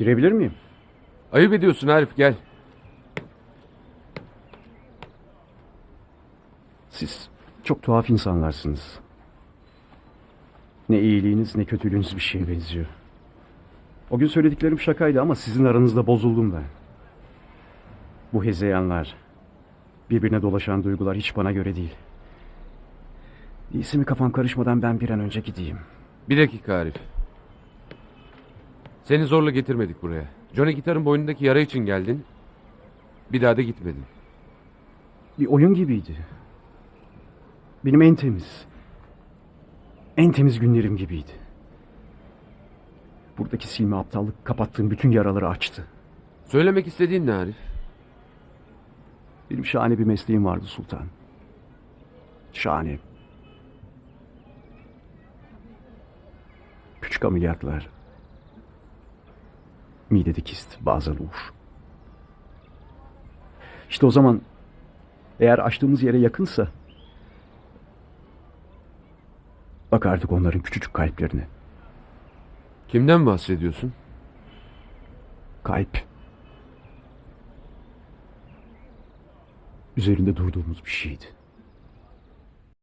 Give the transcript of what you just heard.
Girebilir miyim? Ayıp ediyorsun Arif gel. Siz çok tuhaf insanlarsınız. Ne iyiliğiniz ne kötülüğünüz bir şeye benziyor. O gün söylediklerim şakaydı ama sizin aranızda bozuldum ben. Bu hezeyanlar, birbirine dolaşan duygular hiç bana göre değil. İyisi mi kafam karışmadan ben bir an önce gideyim. Bir dakika Arif. Seni zorla getirmedik buraya. Johnny gitarın boynundaki yara için geldin. Bir daha da gitmedin. Bir oyun gibiydi. Benim en temiz, en temiz günlerim gibiydi. Buradaki silme aptallık kapattığım bütün yaraları açtı. Söylemek istediğin ne Arif? Benim şahane bir mesleğim vardı Sultan. Şahane. Küçük ameliyatlar. Midede kist, bazen uğur. İşte o zaman eğer açtığımız yere yakınsa bakardık onların küçücük kalplerine. Kimden bahsediyorsun? Kalp. Üzerinde durduğumuz bir şeydi.